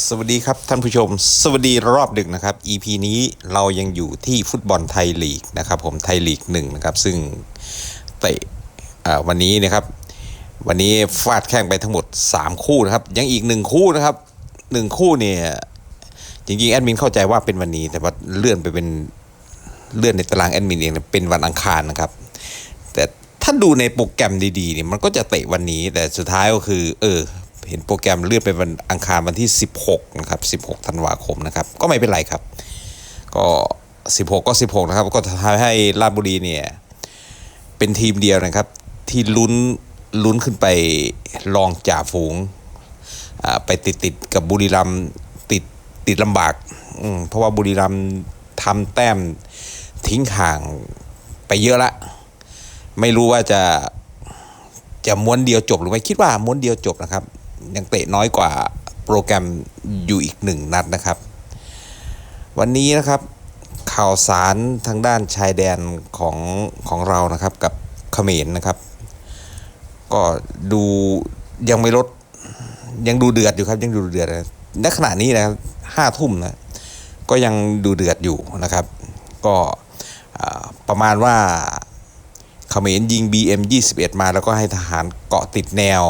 สวัสดีครับท่านผู้ชม สวัสดีรอบดึกนะครับ EP นี้เรายังอยู่ที่ฟุตบอลไทยลีกนะครับ ผมไทยลีกหนึ่งนะครับ ซึ่งเตะวันนี้นะครับ วันนี้ฟาดแข่งไปทั้งหมด 3 คู่นะครับ ยังอีก 1 คู่นะครับ 1 คู่เนี่ยจริงๆแอดมินเข้าใจว่าเป็นวันนี้ แต่ว่าเลื่อนไปเป็นเลื่อนในตารางแอดมินเองเนี่ยเป็นวันอังคารนะครับ แต่ถ้าดูในโปรแกรมดีๆเนี่ยมันก็จะเตะวันนี้ แต่สุดท้ายก็คือ เออ เห็นโปรแกรมเลื่อนไปวันอังคารวันที่ 16 นะครับ 16 ธันวาคมนะครับ ก็ไม่เป็นไรครับ ก็ 16 ก็ 16 นะครับ ก็ทำให้ราชบุรีเนี่ย เป็นทีมเดียวนะครับ ที่ลุ้นลุ้นขึ้นไปรองจ่าฝูง ไปติดติดกับบุรีรัมติดติดลำบาก เพราะว่าบุรีรัมทำแต้มทิ้งห่างไปเยอะละ ไม่รู้ว่าจะจะม้วนเดียวจบหรือไม่คิดว่าม้วนเดียวจบนะครับ ยังเตะน้อยกว่าโปรแกรมอยู่อีกหนึ่งนัดนะครับ วันนี้นะครับข่าวสารทางด้านชายแดนของของเรานะครับกับเขมรนะครับ ก็ดูยังไม่ลดยังดูเดือดอยู่ครับยังดูเดือดนะณขณะนี้นะครับห้าทุ่มนะก็ยังดูเดือดอยู่นะครับ ก็ประมาณว่าเขมรยิง BM 21 มาแล้วก็ให้ทหารเกาะติดแนว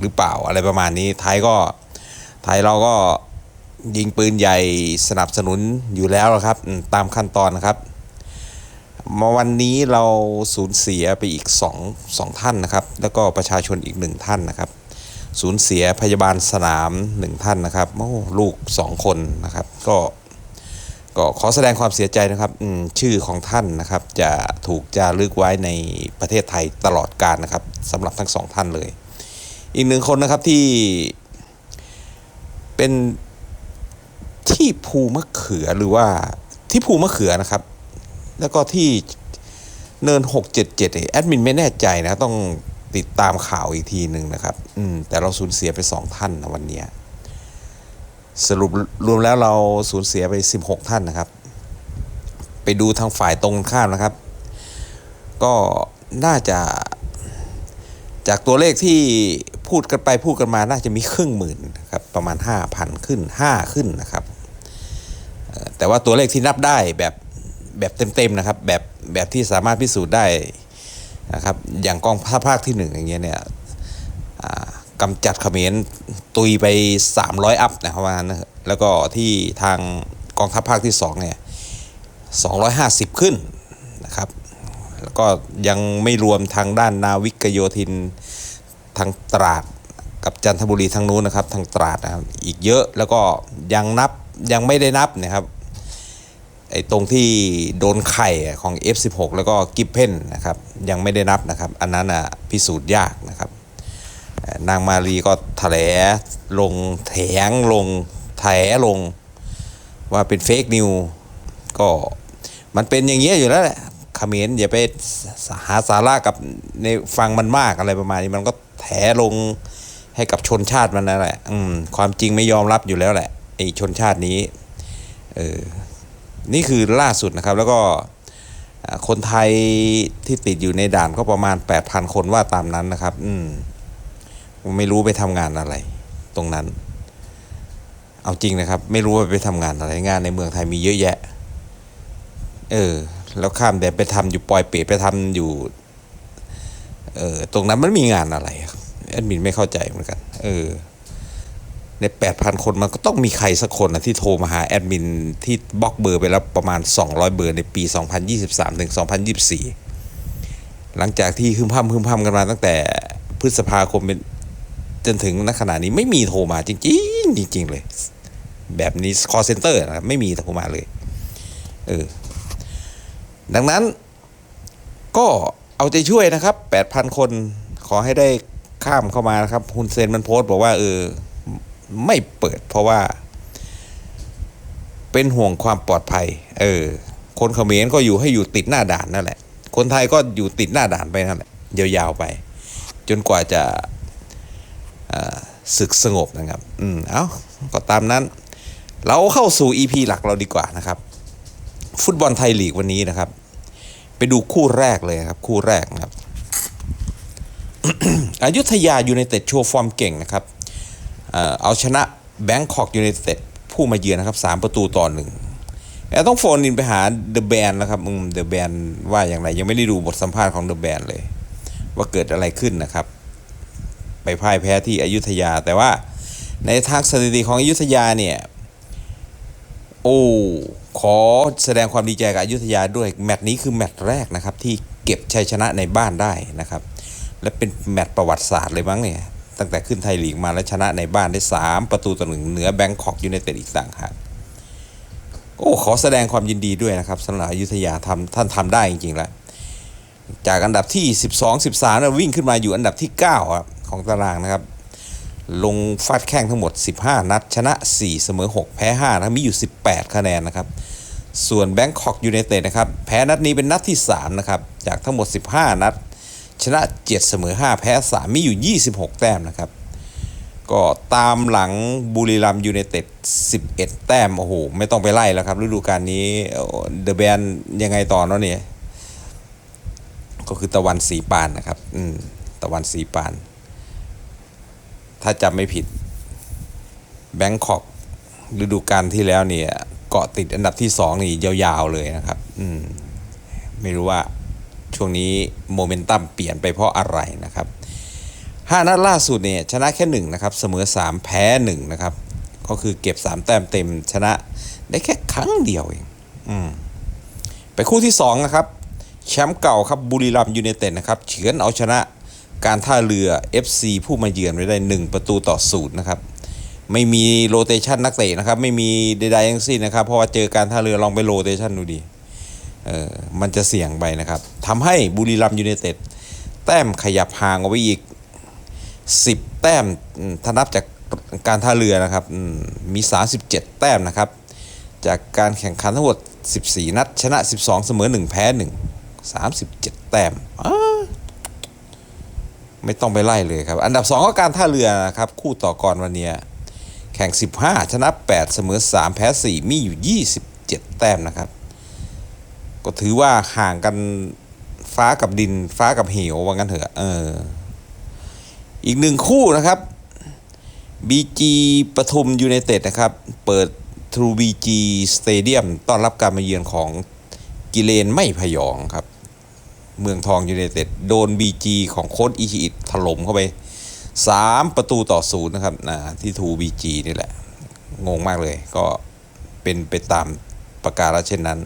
หรือเปล่าอะไรประมาณนี้ไทยก็ไทยเราก็ยิงปืนใหญ่สนับสนุนอยู่แล้วนะครับตามขั้นตอนนะครับ มาวันนี้เราสูญเสียไปอีก2 2ท่านนะครับ แล้วก็ประชาชนอีกหนึ่งท่านนะครับ สูญเสียพยาบาลสนามหนึ่งท่านนะครับโอ้ลูกสองคนนะครับ ก็ก็ขอแสดงความเสียใจนะครับชื่อของท่านนะครับ จะถูกจารึกไว้ในประเทศไทยตลอดกาลนะครับสำหรับทั้งสองท่านเลย อีกหนึ่งคนนะครับที่เป็นที่ภูมะเขือหรือว่าที่ภูมะเขือนะครับ แล้วก็ที่เนิน 677แอดมินไม่แน่ใจนะ ต้องติดตามข่าวอีกทีหนึ่งนะครับ อืม แต่เราสูญเสียไปสองท่านนะวันนี้ สรุปรวมแล้วเราสูญเสียไป 16 ท่านนะครับ ไปดูทางฝ่ายตรงข้ามนะครับ ก็น่าจะจากตัวเลขที่ พูดกันไปพูดกันมาน่าจะมีครึ่งหมื่นนะครับประมาณ 5,000 ขึ้น 5 ขึ้นนะครับ แต่ว่าตัวเลขที่นับได้แบบแบบเต็มๆนะครับแบบแบบที่สามารถพิสูจน์ได้นะครับอย่างกองทัพภาคที่หนึ่งอย่างเงี้ยเนี่ยอ่ากำจัดเขมรตุยไป 300 อัพนะครับว่างั้นะครับแล้วก็ที่ทางกองทัพภาคที่2เนี่ย250 ขึ้นนะครับ แล้วก็ยังไม่รวมทางด้านนาวิกโยธิน ทางตราดกับจันทบุรีทางนู้นนะครับ ทางตราดนะครับอีกเยอะแล้วก็ยังนับยังไม่ได้นับนะครับไอ้ตรงที่โดนไข่อะของ F16 แล้วก็กิฟเพนนะครับยังไม่ได้นับนะครับ อันนั้นอะพิสูจน์ยากนะครับ นางมารีก็แถลลงแถงลงแถลงว่าเป็นเฟกนิวก็มันเป็นอย่างเงี้ยอยู่แล้วแหละ เขมรอย่าไปหาสาระกับในฟังมันมากอะไรประมาณนี้มันก็แถลงให้กับชนชาติมันนั่นแหละ อืม ความจริงไม่ยอมรับอยู่แล้วแหละไอ้ชนชาตินี้ เออ นี่คือล่าสุดนะครับ แล้วก็คนไทยที่ติดอยู่ในด่านก็ประมาณ 8,000 คนว่าตามนั้นนะครับ อืม ไม่รู้ไปทำงานอะไร ตรงนั้น เอาจริงนะครับ ไม่รู้ว่าไปทำงานอะไรงานในเมืองไทยมีเยอะแยะ เออ แล้วข้ามแดนไปทำอยู่ปอยเปรตไปทำอยู่ เออตรงนั้นมันมีงานอะไรครับแอดมินไม่เข้าใจเหมือนกัน เออ ในแปดพันคนมันก็ต้องมีใครสักคนนะที่โทรมาหาแอดมินที่บล็อกเบอร์ไปแล้วประมาณ 200 เบอร์ในปี 2023ถึง2024 หลังจากที่ฮึมพำฮึมพำกันมาตั้งแต่พฤษภาคมเป็นจนถึงณขณะนี้ไม่มีโทรมาจริงๆจริงๆเลย แบบนี้ call center นะไม่มีโทรมาเลย เออ ดังนั้นก็เอาใจช่วยนะครับ 8,000 คนขอให้ได้ข้ามเข้ามานะครับฮุนเซนมันโพสต์บอกว่าเออไม่เปิดเพราะว่า เป็นห่วงความปลอดภัย เออ คนเขมรก็อยู่ให้อยู่ติดหน้าด่านนั่นแหละ คนไทยก็อยู่ติดหน้าด่านไปนั่นแหละยาวๆไป จนกว่าจะศึกสงบนะครับ อืม เอาก็ตามนั้น เราเข้าสู่ EP หลักเราดีกว่านะครับ ฟุตบอลไทยลีกวันนี้นะครับ ไปดูคู่แรกเลยครับ คู่แรกนะครับอายุธยายูไนเต็ดโชว์ฟอร์มเก่งนะครับเอาชนะแบงคอกยู n นเต็ดผู้มาเยือนนะครับสามประตูต่อหนึ่งแล้วต้องโฟนอินไปหาเดอะแบนนะครับเดอะแบนว่าอย่างไร ยังไม่ได้ดูบทสัมภาษณ์ของเดอะแบนเลย ว่าเกิดอะไรขึ้นนะครับ ไปพ่ายแพ้ที่อยุธยา แต่ว่าในทางสถิติของอยุธยาเนี่ย โอ้ขอแสดงความดีใจกับอยุธยาด้วยแมตช์นี้คือแมตช์แรกนะครับ ที่เก็บชัยชนะในบ้านได้นะครับ และเป็นแมตช์ประวัติศาสตร์เลยมั้งเนี่ยตั้งแต่ขึ้นไทยลีกมาแล้วชนะในบ้านได้ 3 ประตูต่อหนึ่งเหนือแบงคอกยูไนเต็ดอีกต่างหากโอ้ขอแสดงความยินดีด้วยนะครับสำหรับอยุธยาทำท่านทำได้จริงๆแล้วจากอันดับที่ 12 13นะวิ่งขึ้นมาอยู่อันดับที่9ครับของตารางนะครับ ลงฟาดแข้งทั้งหมด 15 นัด ชนะ 4 เสมอ 6 แพ้ 5 นะมีอยู่ 18 คะแนนนะครับ ส่วนแบงคอกยูไนเต็ดนะครับแพ้นัดนี้เป็นนัดที่ 3 นะครับ จากทั้งหมด 15 นัด ชนะ 7 เสมอ 5 แพ้ 3 มีอยู่ 26 แต้มนะครับ ก็ตามหลังบุรีรัมยูไนเต็ด 11 แต้ม โอ้โห ไม่ต้องไปไล่แล้วครับฤดูกาลนี้เดอะแบนยังไงต่อเนาะเนี่ยก็คือตะวันสีปานนะครับ อืม ตะวันสีปาน ถ้าจำไม่ผิดแบงคอกฤดูกาลที่แล้วเนี่ย เกาะติดอันดับที่สองนี่ยาวๆเลยนะครับ อืม ไม่รู้ว่าช่วงนี้โมเมนตัมเปลี่ยนไปเพราะอะไรนะครับห้านัดล่าสุดเนี่ยชนะแค่หนึ่งนะครับ เสมอสามแพ้หนึ่งนะครับ ก็คือเก็บสามแต้มเต็ม ชนะได้แค่ครั้งเดียวเอง อืม ไปคู่ที่สองนะครับ แชมป์เก่าครับบุรีรัมย์ยูไนเต็ดนะครับ เฉือนเอาชนะ การท่าเรือ FC ผู้มาเยือนไว้ได้ 1 ประตูต่อศูนย์นะครับ ไม่มีโรเตชันนักเตะนะครับ ไม่มีใดๆทั้งสิ้นนะครับ เพราะว่าเจอการท่าเรือลองไปโรเตชันดูดีเออมันจะเสี่ยงไปนะครับทำให้บุรีรัมยูไนเต็ดแต้มขยับห่างออกไปอีก 10 แต้มถ้านับจากการท่าเรือนะครับมมี 37 แต้มนะครับ จากการแข่งขันทั้งหมด 14 นัด ชนะ 12 เสมอ 1 แพ้ 1 37 แต้มอ้า ไม่ต้องไปไล่เลยครับ อันดับ 2 ก็การท่าเรือนะครับ คู่ต่อกรวันเนี้ยแข่ง 15 ชนะ 8 เสมอ 3 แพ้ 4 มีอยู่ 27 แต้มนะครับ ก็ถือว่าห่างกันฟ้ากับดินฟ้ากับเหวว่างั้นเถอะเอออีกหนึ่งคู่นะครับ BG ปทุมยูไนเต็ดนะครับ เปิด True BG Stadium ต้อนรับการมาเยือนของกิเลนไม่พยองครับ เมืองทองยูไนเต็ดโดน BG ของโค้ชอิชิอิถล่มเข้าไป 3 ประตูต่อศูนย์นะครับนะที่ True BG นี่แหละ งงมากเลยก็เป็นไปตามประกาศเช่นนั้น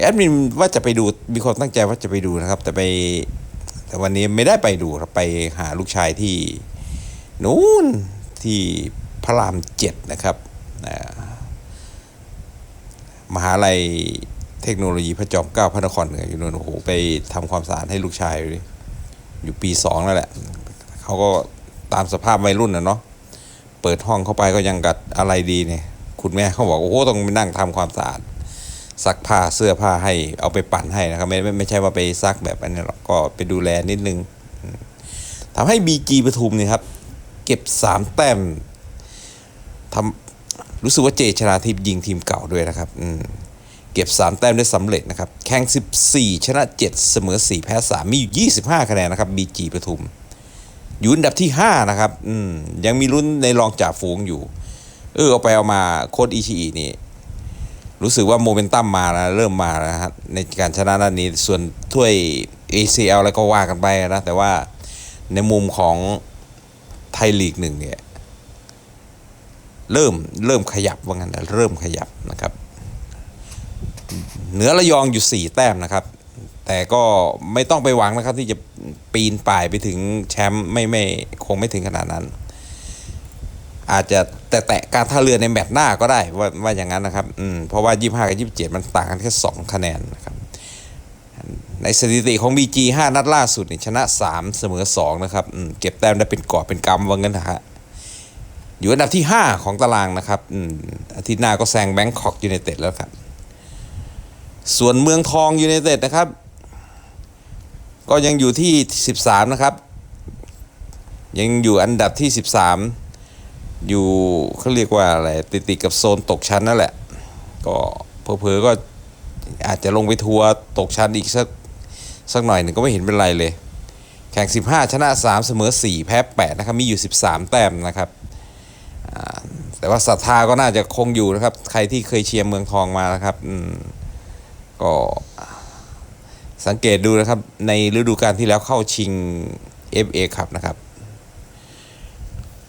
แอดมินว่าจะไปดูมีความตั้งใจว่าจะไปดูนะครับ แต่ไปแต่วันนี้ไม่ได้ไปดูครับไปหาลูกชายที่นู้นที่พระรามเจ็ดนะครับมหาลัย เทคโนโลยีพระจอมเกล้าพระนครเหนืออยู่นู่นโอ้โหไปทำความสะอาดให้ลูกชายอยู่ดิอยู่ปีสองแล้วแหละเขาก็ตามสภาพวัยรุ่นนะเนาะเปิดห้องเข้าไปก็ยังกัดอะไรดีเนี่ยคุณแม่เขาบอกโอ้โหต้องไปนั่งทำความสะอาดซักผ้าเสื้อผ้าให้เอาไปปั่นให้นะครับไม่ไม่ไม่ใช่ว่าไปซักแบบอันนี้หรอกก็ไปดูแลนิดนึงอืมทำให้บีจีปทุมเนี่ยครับ เก็บสามแต้มทำรู้สึกว่าเจชนาทิพย์ยิงทีมเก่าด้วยนะครับ อืม เก็บ 3 แต้มได้สำเร็จนะครับ แข่ง 14 ชนะ 7 เสมอ 4 แพ้ 3 มีอยู่ 25 คะแนนนะครับบีจีปทุม อยู่อันดับที่ 5 นะครับอืมยังมีลุ้นในรองจ่าฝูงอยู่ เออเอาไปเอามาโค้ดอิชิอินี่ รู้สึกว่าโมเมนตัมมาแล้วเริ่มมาแล้วครับในการชนะนัดนี้ส่วนถ้วย ACL อะไรก็ว่ากันไปนะ แต่ว่าในมุมของไทยลีกหนึ่งเนี่ย เริ่มเริ่มขยับว่างั้นนะเริ่มขยับนะครับ เหนือระยองอยู่ 4 แต้มนะครับ แต่ก็ไม่ต้องไปหวังนะครับ ที่จะปีนป่ายไปถึงแชมป์ไม่ไม่คงไม่ถึงขนาดนั้น อาจจะแตะการท่าเรือในแมตช์หน้าก็ได้ว่าว่าอย่างนั้นนะครับอืมเพราะว่า 25 กับ 27 มันต่างกันแค่ 2 คะแนนนะครับในสถิติของ BG 5 นัดล่าสุดนี่ชนะ 3 เสมอ 2 นะครับเก็บแต้มได้เป็นกอบเป็นกำว่างั้นนะฮะอยู่อันดับที่ 5 ของตารางนะครับอืมอาทิตย์หน้าก็แซงแบงคอกยูไนเต็ดแล้วครับ ส่วนเมืองทองยูไนเต็ดนะครับ ก็ยังอยู่ที่ 13 นะครับ ยังอยู่อันดับที่ 13 อยู่เขาเรียกว่าอะไรติดติดกับโซนตกชั้นนั่นแหละ ก็เพอๆก็อาจจะลงไปทัวร์ตกชั้นอีกสักสักหน่อยหนึ่งก็ไม่เห็นเป็นไรเลย แข่ง 15 ชนะ 3 เสมอ 4 แพ้ 8 นะครับ มีอยู่ 13 แต้มนะครับแต่ว่าศรัทธาก็น่าจะคงอยู่นะครับ ใครที่เคยเชียร์เมืองทองมานะครับอืม ก็สังเกตดูนะครับ ในฤดูกาลที่แล้วเข้าชิง FA ครับนะครับ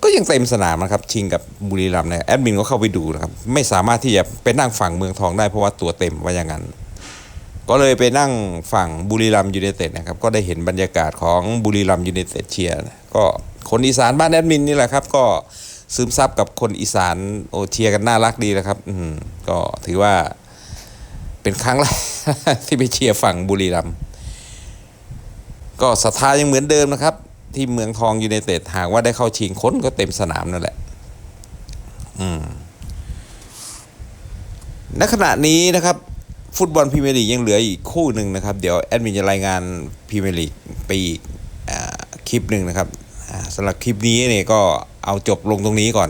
ก็ยังเต็มสนามนะครับ ชิงกับบุรีรัมย์นะแอดมินก็เข้าไปดูนะครับ ไม่สามารถที่จะไปนั่งฝั่งเมืองทองได้เพราะว่าตัวเต็มว่าอย่างนั้น ก็เลยไปนั่งฝั่งบุรีรัมย์ยูไนเต็ดนะครับ ก็ได้เห็นบรรยากาศของบุรีรัมย์ยูไนเต็ดเชียร์ก็คนอีสานบ้านแอดมินนี่แหละครับ ก็ซึมซับกับคนอีสานโอเชียร์กันน่ารักดีนะครับ อืก็ถือว่า เป็นครั้งแรกที่ไปเชียร์ฝั่งบุรีรัมย์ก็ศรัทธายังเหมือนเดิมนะครับ ที่เมืองทองยูไนเต็ดหากว่าได้เข้าชิงคนก็เต็มสนามนั่นแหละ อืมณขณะนี้นะครับ ฟุตบอลพรีเมียร์ลีกยังเหลืออีกคู่หนึ่งนะครับ เดี๋ยวแอดมินจะรายงานพรีเมียร์ลีกไปอีกอคลิปหนึ่งนะครับสำหรับคลิปนี้เนี่ยก็เอาจบลงตรงนี้ก่อน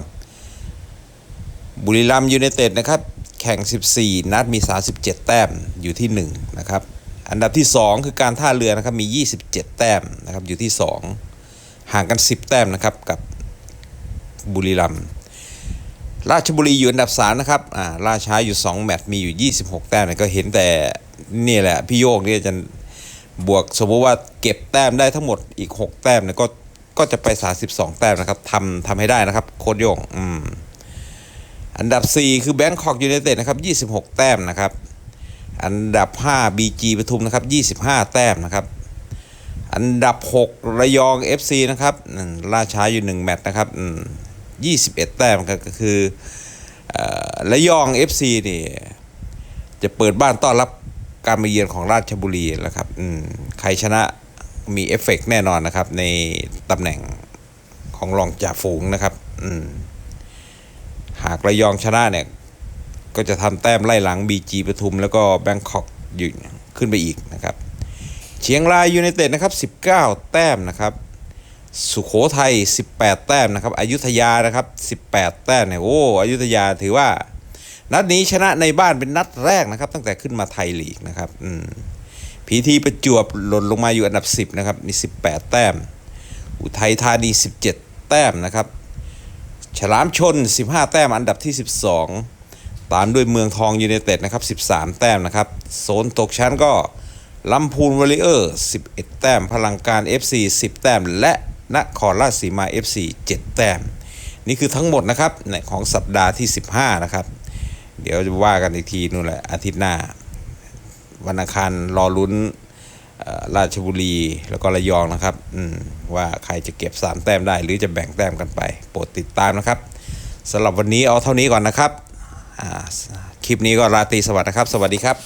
บุรีรัมย์ยูไนเต็ดนะครับ แข่ง 14 นัดมี 37 แต้มอยู่ที่1นะครับอันดับที่ 2 คือการท่าเรือนะครับมี 27 แต้มนะครับอยู่ที่ 2 ห่างกัน 10 แต้มนะครับกับบุรีรัมย์ราชบุรีอยู่อันดับ3นะครับอ่าราช้าอยู่ 2 แมตช์มีอยู่ 26 แต้มก็เห็นแต่นี่แหละพี่โยกเนี่ยจะบวกสมมติว่าเก็บแต้มได้ทั้งหมดอีก 6 แต้มเนี่ยก็ก็จะไป 32 แต้มนะครับทำทำให้ได้นะครับโค้ดโยงอืม อันดับ 4 คือแบงคอกยูไนเต็ดนะครับ26 แต้มนะครับ อันดับ 5 BG ปทุมนะครับ 25 แต้มนะครับ อันดับ 6 ระยอง FC นะครับล่าช้าอยู่ 1 แมตช์นะครับ21 แต้มก็คือเอ่อระยอง FC นี่จะเปิดบ้านต้อนรับการมาเยือนของราชบุรีแล้วครับใครชนะมีเอฟเฟกต์แน่นอนนะครับ ในตำแหน่งของรองจ่าฝูงนะครับ อืม หากระยองชนะเนี่ย ก็จะทำแต้มไล่หลัง BG ปทุมแล้วก็แบงคอกอยู่ขึ้นไปอีกนะครับ เชียงรายยูไนเต็ดนะครับ 19 แต้มนะครับสุโขทัย 18 แต้มนะครับอยุธยานะครับ 18 แต้มเนี่ยโอ้อยุธยาถือว่า นัดนี้ชนะในบ้านเป็นนัดแรกนะครับ ตั้งแต่ขึ้นมาไทยลีกนะครับอืมพีทีประจวบหล่นลงมาอยู่อันดับ 10 นะครับ มี 18 แต้ม อุทัยธานี 17 แต้มนะครับ ฉลามชน 15 แต้มอันดับที่ 12 ตามด้วยเมืองทองยูไนเต็ดนะครับ 13 แต้มนะครับ โซนตกชั้นก็ลำพูนวอริเออร์ 11 แต้ม พลังการ FC 10 แต้ม และนครราชสีมา FC 7 แต้ม นี่คือทั้งหมดนะครับในของสัปดาห์ที่ 15 นะครับ เดี๋ยวจะว่ากันอีกทีนู่นแหละอาทิตย์หน้า วันอังคารรอลุ้น ราชบุรีแล้วก็ระยองนะครับว่าใครจะเก็บ 3 แต้มได้หรือจะแบ่งแต้มกันไป โปรดติดตามนะครับสำหรับวันนี้เอาเท่านี้ก่อนนะครับคลิปนี้ก็ราตรีสวัสดิ์นะครับ สวัสดีครับ